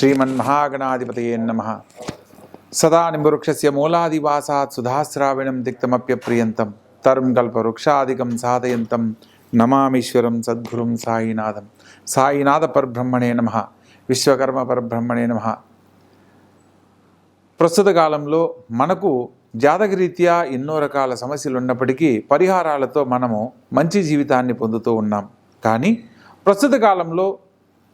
శ్రీమన్మహాగణాధిపతయే నమ. సదా నింబవృక్షస్య మూలాదివాసాత్ సుధాశ్రావిణం తిక్తమప్యప్రియంతం తరుం కల్పవృక్షాదికం సాధయంతం. నమామీశ్వరం సద్గురుం సాయినాథం. సాయినాథ పరబ్రహ్మణే నమ. విశ్వకర్మ పరబ్రహ్మణే నమ. ప్రస్తుత కాలంలో మనకు జాతకరీత్యా ఎన్నో రకాల సమస్యలు ఉన్నప్పటికీ పరిహారాలతో మనము మంచి జీవితాన్ని పొందుతూ ఉన్నాం. కానీ ప్రస్తుత కాలంలో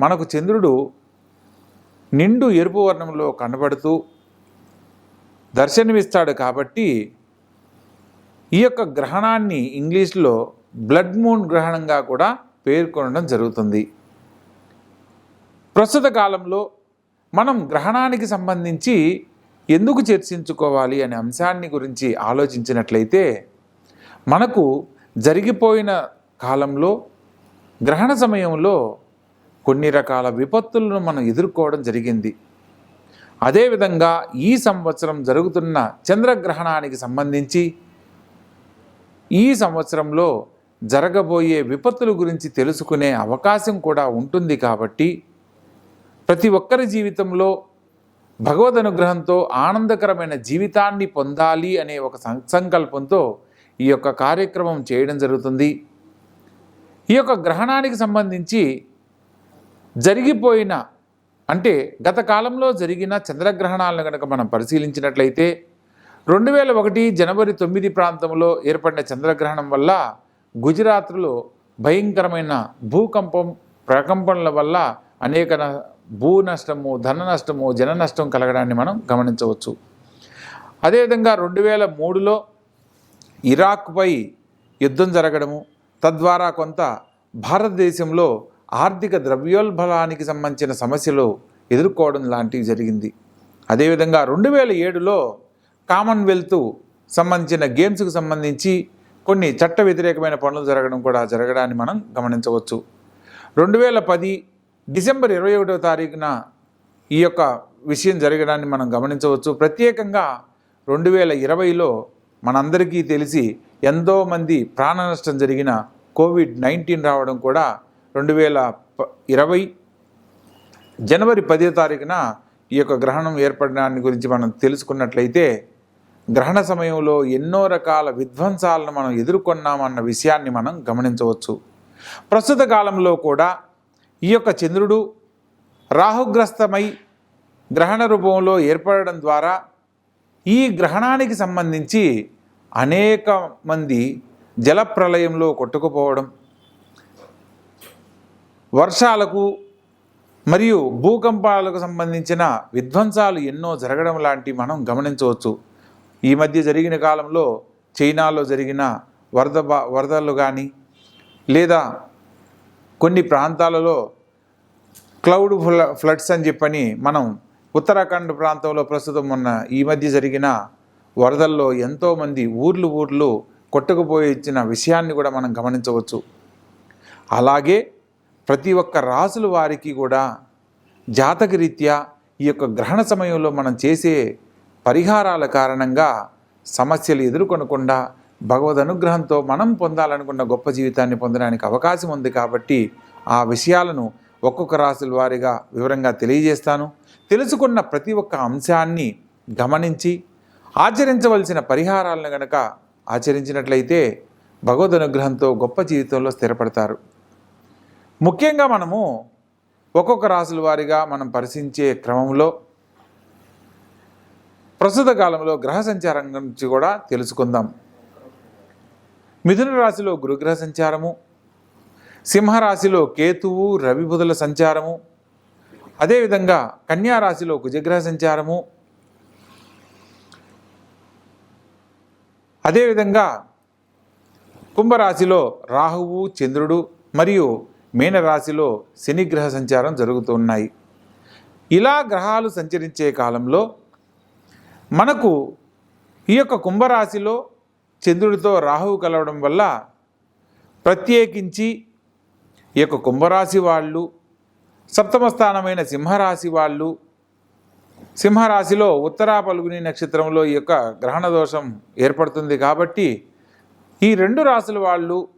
మనకు చంద్రుడు నిండు ఎరుపు వర్ణంలో కనబడుతూ దర్శనమిస్తాడు కాబట్టి ఈ యొక్క గ్రహణాన్ని ఇంగ్లీష్లో బ్లడ్ మూన్ గ్రహణంగా కూడా పేర్కొనడం జరుగుతుంది. ప్రస్తుత కాలంలో మనం గ్రహణానికి సంబంధించి ఎందుకు చర్చించుకోవాలి అనే అంశాన్ని గురించి ఆలోచించినట్లయితే మనకు జరిగిపోయిన కాలంలో గ్రహణ సమయంలో కొన్ని రకాల విపత్తులను మనం ఎదుర్కోవడం జరిగింది. అదేవిధంగా ఈ సంవత్సరం జరుగుతున్న చంద్రగ్రహణానికి సంబంధించి ఈ సంవత్సరంలో జరగబోయే విపత్తుల గురించి తెలుసుకునే అవకాశం కూడా ఉంటుంది కాబట్టి ప్రతి ఒక్కరి జీవితంలో భగవద్ అనుగ్రహంతో ఆనందకరమైన జీవితాన్ని పొందాలి అనే ఒక సం- సంకల్పంతో ఈ యొక్క కార్యక్రమం చేయడం జరుగుతుంది. ఈ యొక్క గ్రహణానికి సంబంధించి జరిగిపోయిన అంటే గత కాలంలో జరిగిన చంద్రగ్రహణాలను కనుక మనం పరిశీలించినట్లయితే రెండు వేల ఒకటి జనవరి తొమ్మిది ప్రాంతంలో ఏర్పడిన చంద్రగ్రహణం వల్ల గుజరాత్లో భయంకరమైన భూకంపం ప్రకంపనల వల్ల అనేక భూ నష్టము ధన నష్టము జన నష్టం కలగడాన్ని మనం గమనించవచ్చు. అదేవిధంగా రెండు వేల మూడులో ఇరాక్పై యుద్ధం జరగడము తద్వారా కొంత భారతదేశంలో ఆర్థిక ద్రవ్యోల్బలానికి సంబంధించిన సమస్యలు ఎదుర్కోవడం లాంటివి జరిగింది. అదేవిధంగా రెండు వేల ఏడులో కామన్వెల్త్ సంబంధించిన గేమ్స్కు సంబంధించి కొన్ని చట్ట వ్యతిరేకమైన పనులు జరగడం కూడా జరగడాన్ని మనం గమనించవచ్చు. రెండు వేల పది డిసెంబర్ ఇరవై ఒకటో తారీఖున ఈ యొక్క విషయం జరగడాన్ని మనం గమనించవచ్చు. ప్రత్యేకంగా రెండు వేల ఇరవైలో మనందరికీ తెలిసి ఎంతోమంది ప్రాణ నష్టం జరిగిన కోవిడ్ నైన్టీన్ రావడం కూడా రెండు వేల ప- ఇరవై జనవరి పదో తారీఖున ఈ యొక్క గ్రహణం ఏర్పడడాన్ని గురించి మనం తెలుసుకున్నట్లయితే గ్రహణ సమయంలో ఎన్నో రకాల విధ్వంసాలను మనం ఎదుర్కొన్నామన్న విషయాన్ని మనం గమనించవచ్చు. ప్రస్తుత కాలంలో కూడా ఈ యొక్క చంద్రుడు రాహుగ్రస్తమై గ్రహణ రూపంలో ఏర్పడడం ద్వారా ఈ గ్రహణానికి సంబంధించి అనేక మంది జల ప్రళయంలో కొట్టుకుపోవడం వర్షాలకు మరియు భూకంపాలకు సంబంధించిన విధ్వంసాలు ఎన్నో జరగడం లాంటి మనం గమనించవచ్చు. ఈ మధ్య జరిగిన కాలంలో చైనాలో జరిగిన వరద బా- వరదలు కానీ లేదా కొన్ని ప్రాంతాలలో క్లౌడ్ ఫ్ల ఫ్లడ్స్ అని చెప్పని మనం ఉత్తరాఖండ్ ప్రాంతంలో ప్రస్తుతం ఉన్న ఈ మధ్య జరిగిన వరదల్లో ఎంతోమంది ఊర్లు ఊర్లు కొట్టుకుపోయి ఇచ్చిన విషయాన్ని కూడా మనం గమనించవచ్చు. అలాగే ప్రతి ఒక్క రాసుల వారికి కూడా జాతకరీత్యా ఈ యొక్క గ్రహణ సమయంలో మనం చేసే పరిహారాల కారణంగా సమస్యలు ఎదుర్కొనకుండా భగవద్ అనుగ్రహంతో మనం పొందాలనుకున్న గొప్ప జీవితాన్ని పొందడానికి అవకాశం ఉంది కాబట్టి ఆ విషయాలను ఒక్కొక్క రాశుల వారిగా వివరంగా తెలియజేస్తాను. తెలుసుకున్న ప్రతి ఒక్క అంశాన్ని గమనించి ఆచరించవలసిన పరిహారాలను గనక ఆచరించినట్లయితే భగవద్ అనుగ్రహంతో గొప్ప జీవితంలో స్థిరపడతారు. ముఖ్యంగా మనము ఒక్కొక్క రాశుల వారిగా మనం పరిశీలించే క్రమంలో ప్రస్తుత కాలంలో గ్రహ సంచారం గురించి కూడా తెలుసుకుందాం. మిథున రాశిలో గురుగ్రహ సంచారము సింహరాశిలో కేతువు రవిబుధుల సంచారము అదేవిధంగా కన్యా రాశిలో కుజగ్రహ సంచారము అదేవిధంగా కుంభరాశిలో రాహువు చంద్రుడు మరియు మీనరాశిలో శనిగ్రహ సంచారం జరుగుతున్నాయి. ఇలా గ్రహాలు సంచరించే కాలంలో మనకు ఈ యొక్క కుంభరాశిలో చంద్రుడితో రాహువు కలవడం వల్ల ప్రత్యేకించి ఈ యొక్క కుంభరాశి వాళ్ళు సప్తమ స్థానమైన సింహరాశి వాళ్ళు సింహరాశిలో ఉత్తరా పలుగుని నక్షత్రంలో ఈ యొక్క గ్రహణ దోషం ఏర్పడుతుంది కాబట్టి ఈ రెండు రాశుల వాళ్ళు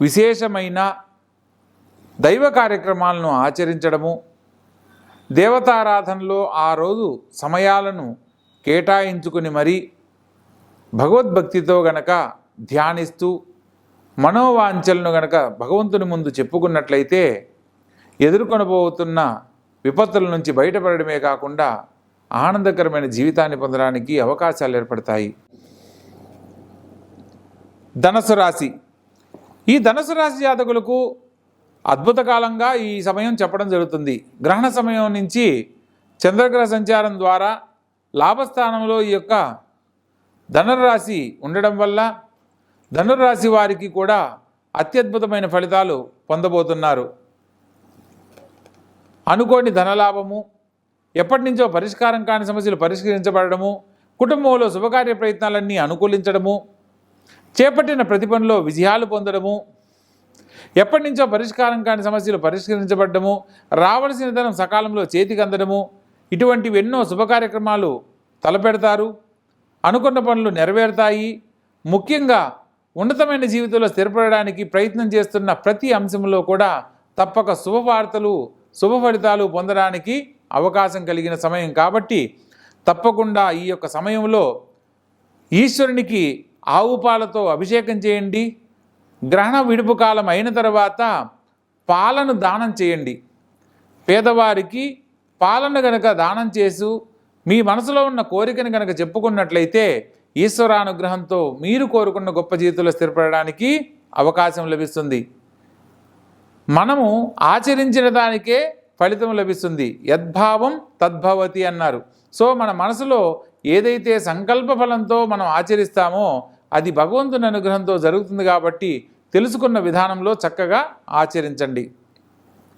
విశేషమైన దైవ కార్యక్రమాలను ఆచరించడము దేవతారాధనలో ఆ రోజు సమయాలను కేటాయించుకుని మరీ భగవద్భక్తితో గనక ధ్యానిస్తూ మనోవాంఛలను గనక భగవంతుని ముందు చెప్పుకున్నట్లయితే ఎదుర్కొనబోతున్న విపత్తుల నుంచి బయటపడడమే కాకుండా ఆనందకరమైన జీవితాన్ని పొందడానికి అవకాశాలు ఏర్పడతాయి. ధనసు రాశి. ఈ ధనసు రాశి జాతకులకు అద్భుత కాలంగా ఈ సమయం చెప్పడం జరుగుతుంది. గ్రహణ సమయం నుంచి చంద్రగ్రహ సంచారం ద్వారా లాభస్థానంలో ఈ యొక్క ధనుర్రాశి ఉండడం వల్ల ధనుర్రాశి వారికి కూడా అత్యద్భుతమైన ఫలితాలు పొందబోతున్నారు. అనుకోని ధనలాభము ఎప్పటి నుంచో పరిష్కారం కాని సమస్యలు పరిష్కరించబడము కుటుంబంలో శుభకార్య ప్రయత్నాలన్నీ అనుకూలించడము చేపట్టిన ప్రతి పనిలో విజయాలు పొందడము ఎప్పటి నుంచో పరిష్కారం కాని సమస్యలు పరిష్కరించబడ్డము రావలసిన ధనం సకాలంలో చేతికి అందడము ఇటువంటివి ఎన్నో శుభ కార్యక్రమాలు తలపెడతారు అనుకున్న పనులు నెరవేరుతాయి ముఖ్యంగా ఉన్నతమైన జీవితంలో స్థిరపడడానికి ప్రయత్నం చేస్తున్న ప్రతి అంశంలో కూడా తప్పక శుభవార్తలు శుభ ఫలితాలు పొందడానికి అవకాశం కలిగిన సమయం కాబట్టి తప్పకుండా ఈ యొక్క సమయంలో ఈశ్వరునికి ఆవు పాలతో అభిషేకం చేయండి. గ్రహణ విడుపు కాలం అయిన తర్వాత పాలను దానం చేయండి. పేదవారికి పాలను గనక దానం చేసు మీ మనసులో ఉన్న కోరికను గనక చెప్పుకున్నట్లయితే ఈశ్వరానుగ్రహంతో మీరు కోరుకున్న గొప్ప జీవితంలో స్థిరపడడానికి అవకాశం లభిస్తుంది. మనము ఆచరించిన దానికే ఫలితం లభిస్తుంది. యద్భావం తద్భవతి అన్నారు. సో మన మనసులో ఏదైతే సంకల్ప ఫలంతో మనం ఆచరిస్తామో అది భగవంతుని అనుగ్రహంతో జరుగుతుంది కాబట్టి తెలుసుకున్న విధానంలో చక్కగా ఆచరించండి.